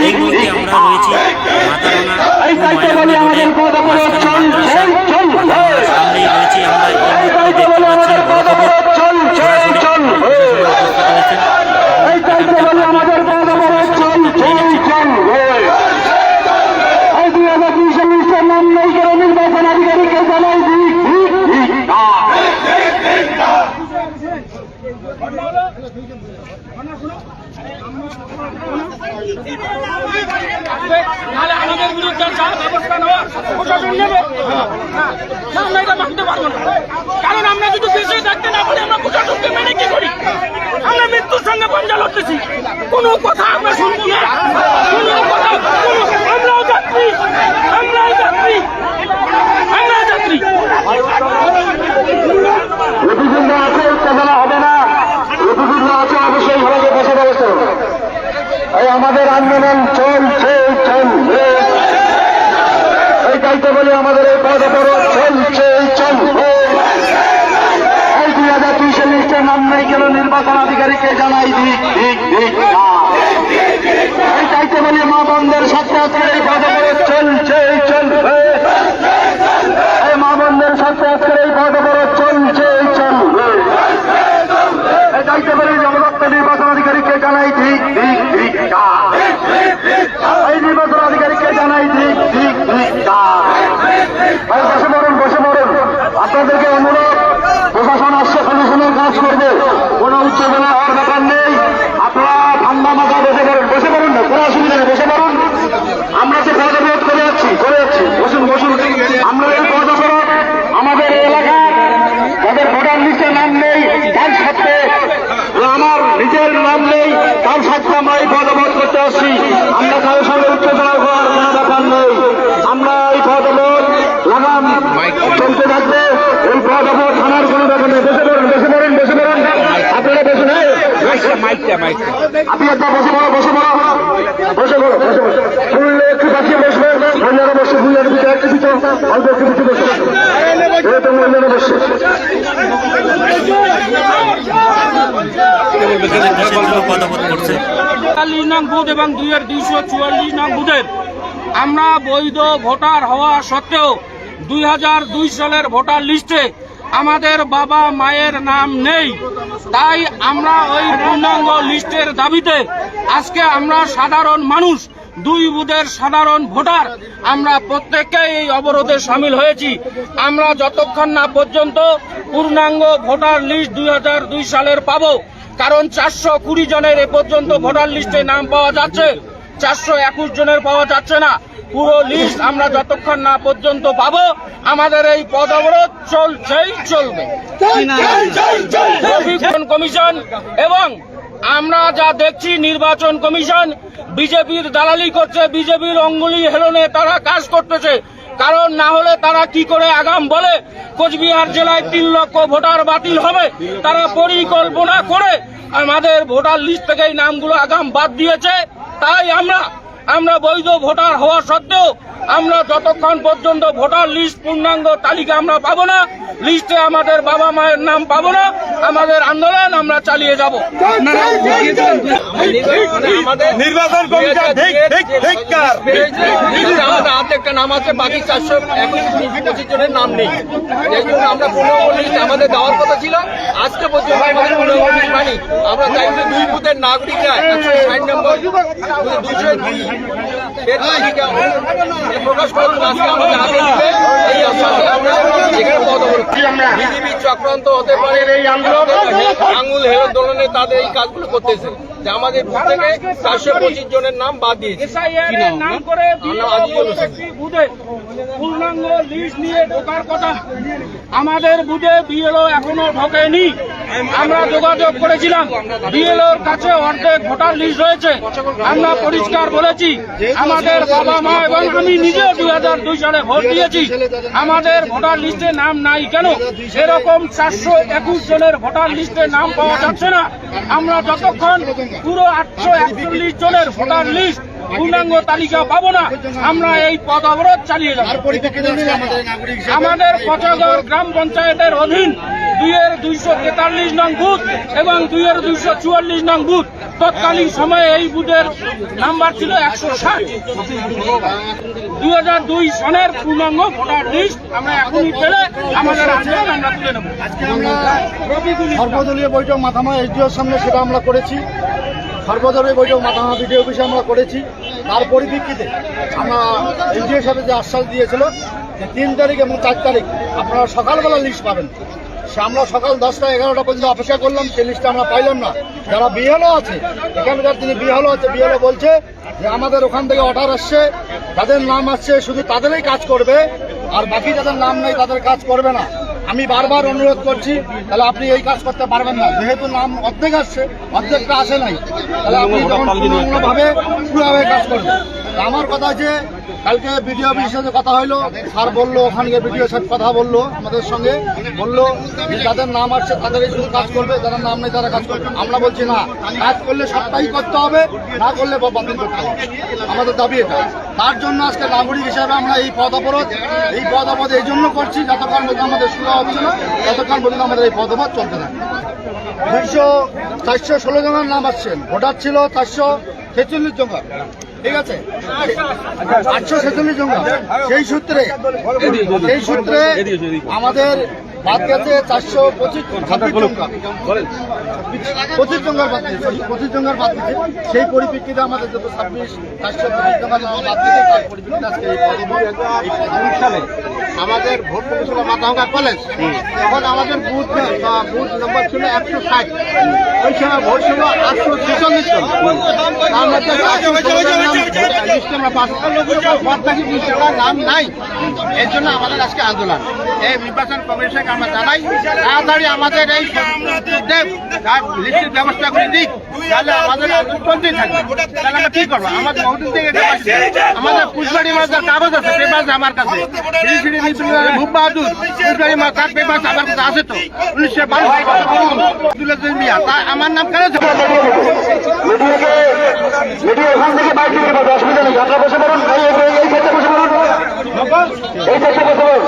এই মুহূর্তে আমরা রয়েছি চলবে সামনেই রয়েছি আমরা এই মুহূর্তে দেখতে পাচ্ছি বড় খবর অবরোধ চলছে চলবে এই দায়িত্ব বলে আমাদের পদ অবরোধ চলছে চলবে এই দুই হাজার দুই চল্লিশের নাম নেই করে নির্বাচন আধিকারিককে জানাই দিক দিক দিক না। নাহলে আমাদের বিরুদ্ধে যা ব্যবস্থা নেওয়া নেবে। আমরা এটা মানতে পারব না। কারণ আমরা যদি থাকতে না পারি, আমরা মেনে কি করি? আমরা মৃত্যুর সঙ্গে পাঞ্জা লড়তেছি। কোনো কথা আমরা শুনব না। কোনো কথা কোনো আমরাও যাত্রী আমরাও যাত্রী আমরাও যাত্রী রবিগুন্ড আছে উত্তেজনা হবে না রবিগুন্ড আছে অবশ্যই সবাইকে বসে রয়েছে এই আমাদের আন্দোলন চলছে চলবে এই বলে আমাদের এই পদ অবরোধ চলছে, এই দুই হাজার দুই লিস্টের নাম নেই কেন নির্বাচন আধিকারিককে জানাই দিক দিক দিক দায়িত্ব বলে মা বন্ধের সাথে এই পদ অবরোধ চলছে চলবে এই মা বন্ধের সাথে আজকের এই পদ অবরোধ চলছে চলবে এই দায়িত্ব বলে জনদত্ত নির্বাচন আধিকারিককে জানাই দিক দিক দিক না। এই নির্বাচন আধিকারিককে জানাই দিক দিক দিক না। ভাই বসে পড়ুন বসে পড়ুন আপনাদেরকে অনুরোধ প্রশাসন আসছে প্রশাসনের কাজ করবে কোনো উত্তেজনা হওয়ার ব্যাপার নেই। আপনারা ঠান্ডা মাথায় বসে পড়ুন বসে পড়ুন না, কোনো অসুবিধা নেই, বসে পড়ুন। আমরা যে পদ অবরোধ করে যাচ্ছি করে যাচ্ছি। বসুন বসুন। আমরা এই পদ অবরোধ আমাদের এই এলাকার যাদের ভোটার লিস্টে নাম নেই তার সাথে আমার নিজের নাম নেই, তার সাথে আমরা এই পদ অবরোধ করতে আসছি আমরা কারোর সঙ্গে উত্তেজনা হওয়ার কোনো ব্যাপার নেই আমরা এই পদ অবরোধ লাগাম চলতে থাকবে এই পদ অবরোধ থানার কোনো ব্যাপার নেই বসে পড়ুন বসে পড়ুন বসে পড়ুন আপনারা বসুন এই, আপনি একবার বসে পড়ো বসে পড়ো। বসে পড়ো বসে পড়ো। ফুললে একটু পাঠিয়ে বসবে। মহিলারা বসে একটু অল্প একটু বসে। মহিলারা বসে। চুয়াল্লিশ নং বুথ এবং দুইয়ের দুইশো চুয়াল্লিশ নং বুথের আমরা বৈধ ভোটার হওয়া সত্ত্বেও দুই হাজার দুই সালের ভোটার লিস্টে আমাদের বাবা মায়ের নাম নেই। তাই আমরা ওই পূর্ণাঙ্গ লিস্টের দাবিতে আজকে আমরা সাধারণ মানুষ, দুই বুধের সাধারণ ভোটার, আমরা প্রত্যেককে এই অবরোধে সামিল হয়েছি। আমরা যতক্ষণ না পর্যন্ত পূর্ণাঙ্গ ভোটার লিস্ট দুই হাজার দুই সালের পাবো, কারণ চারশো কুড়ি জনের এ পর্যন্ত ভোটার লিস্টে নাম পাওয়া যাচ্ছে। চারশো একুশ জনের পাওয়া যাচ্ছে না। পুরো লিস্ট আমরা যতক্ষণ না পর্যন্ত পাবো আমাদের এই পদ অবরোধ চলছেই চলবে। নির্বাচন কমিশন এবং আমরা যা দেখছি নির্বাচন কমিশন বিজেপির দালালি করছে বিজেপির অঙ্গুলি হেলনে তারা কাজ করতেছে। কারণ না হলে তারা কি করে আগাম বলে? কোচবিহার জেলায় তিন লক্ষ ভোটার বাতিল হবে। তারা পরিকল্পনা করে আমাদের ভোটার লিস্ট থেকে এই নামগুলো আগাম বাদ দিয়েছে। তাই আমরা আমরা বৈধ ভোটার হওয়া সত্ত্বেও আমরা যতক্ষণ পর্যন্ত ভোটার লিস্ট পূর্ণাঙ্গ তালিকা আমরা পাবো না লিস্টে আমাদের বাবা মায়ের নাম পাবো না আমাদের আন্দোলন আমরা চালিয়ে যাব। নির্বাচন আমাদের হাতে একটা নাম আছে বাকি চারশো একুশ পঁচিশ জনের নাম নেই। এই জন্য আমরা পনেরো লিস্ট আমাদের দেওয়ার কথা ছিল আজকে পর্যন্ত আমাদের পানি আমরা চাই যে দুই বুথের নাগরিকরা একশো ষাট নম্বর দুশো দুই এর তালিকা প্রকাশ করে আজকে আমাদের হাতে এই আশ্বাসে আমরা এখানে পদ বিজেপি চক্রান্ত হতে পারে। এই আন্দোলন আঙুল তাদের এই কাজগুলো করতেছে। যে আমাদের থেকে চারশো পঁচিশ জনের নাম বাদ দিয়েছে। নাম? করে পূর্ণাঙ্গ লিস্ট নিয়ে ঢোকার কথা। আমাদের বুথে বিএলও এখনও ঢোকেনি। আমরা যোগাযোগ করেছিলাম। বিএলওর কাছে অর্ধেক ভোটার লিস্ট রয়েছে। আমরা পরিষ্কার বলেছি আমাদের বাবা মা এবং আমি নিজেও দুই হাজার দুই সালে ভোট দিয়েছি। আমাদের ভোটার লিস্টে নাম নাই কেন? এরকম চারশো একুশ জনের ভোটার লিস্টে নাম পাওয়া যাচ্ছে না। আমরা যতক্ষণ পুরো আটশো একচল্লিশ জনের ভোটার লিস্ট পূর্ণাঙ্গ তালিকা পাবো না, আমরা এই পদ অবরোধ চালিয়ে যাব। আমাদের পচাগড় গ্রাম পঞ্চায়েতের অধীন দুইয়ের দুইশো তেতাল্লিশ নং বুথ এবং দুইয়ের দুইশো চুয়াল্লিশ নং বুথ তৎকালীন সময়ে এই বুথের নাম্বার ছিল একশো ষাট। দুই হাজার দুই সনের পূর্ণাঙ্গ ভোটার লিস্ট আমরা এখনই পেলে আমাদের আন্দোলন আমরা তুলে নেব। সর্বদলীয় বৈঠক মাথামা এসডিওর সামনে সেটা আমরা করেছি। সর্বদলীয় বৈঠক মাথামা বিডিও অফিসে আমরা করেছি। তার পরিপ্রেক্ষিতে আমরা এসডিও সাহেব যে আশ্বাস দিয়েছিল যে তিন তারিখ এবং চার তারিখ আপনারা সকালবেলা লিস্ট পাবেন। সে আমরা সকাল দশটা এগারোটা পর্যন্ত অপেক্ষা করলাম সেই লিস্টটা আমরা পাইলাম না। যারা বিহালও আছে এখানকার যিনি বিহালও আছে বিহালও বলছে যে আমাদের ওখান থেকে অর্ডার আসছে, যাদের নাম আসছে শুধু তাদেরই কাজ করবে, আর বাকি যাদের নাম নেই তাদের কাজ করবে না। আমি বারবার অনুরোধ করছি তাহলে আপনি এই কাজ করতে পারবেন না। যেহেতু নাম অর্ধেক আসছে অর্ধেকটা আসে নাই তাহলে আপনি যখন পূর্ণাঙ্গভাবে পুরোভাবে কাজ করবেন। আমার কথা আছে কালকে বিডিও অফিসের সাথে কথা হইল স্যার বলল ওখানকে বিডিও সাথে কথা বলল আমাদের সঙ্গে বলল যাদের নাম আসছে তাদেরই শুধু কাজ করবে যাদের নাম নেই তারা কাজ করবে। আমরা বলছি না কাজ করলে সবটাই করতে হবে না করলে বাতিল করতে হবে। আমাদের দাবি এটা। তার জন্য আজকে নাগরিক হিসাবে আমরা এই পদ অবরোধ, এই পদ অবরোধ এই জন্য করছি যতক্ষণ পর্যন্ত আমাদের সুরা হচ্ছে না, ততক্ষণ পর্যন্ত আমাদের এই পদ অবরোধ চলতে থাকে দুইশো চারশো ষোলো জনের নাম আসছেন। ভোটার ছিল চারশো ছেচল্লিশ জন ঠিক আছে? আটশো ছেচল্লিশ জন সেই সূত্রে সেই সূত্রে আমাদের বাদ গেছে চারশো পঁচিশ পঁচিশ জঙ্গার বাদ দিয়েছে পঁচিশ জঙ্গার বাদ দিয়েছে সেই পরিপ্রেক্ষিতে আমাদের যত ছাব্বিশ চারশো পঁচিশ বাদ তার পরিপ্রেক্ষিতে আজকে এই পদবি এই পদবি সালে আমাদের ভোট কমিশন মাথাঙ্গা কলেজ। তখন আমাদের বুথ বুথ নম্বর ছিল একশো ষাট। ওই সময় ভোট ছিল আটশো ছেচল্লিশ জন। তার মধ্যে নাম লিস্টে আমরা পাস পদ থাকি লিস্টের নাম নাই। এর জন্য আমাদের আজকে আন্দোলন। এই নির্বাচন কমিশনকে আমরা জানাই তাড়াতাড়ি আমাদের এই লিস্টের ব্যবস্থা করে দিক। তাহলে আমাদের পুষ্পাড়ি মাজার কাগজ আছে। পেপার আমার কাছে। ভূপ বাহাদুর। পুষ্পাড়ি মাছ পেপার আমার কাছে আছে তো। উনিশশো বারো আমার নাম কেন অসুবিধা নেই আপনারা বসে পড়ুন। ক্ষেত্রে বসে পড়ুন। এই ক্ষেত্রে বসে পড়ুন।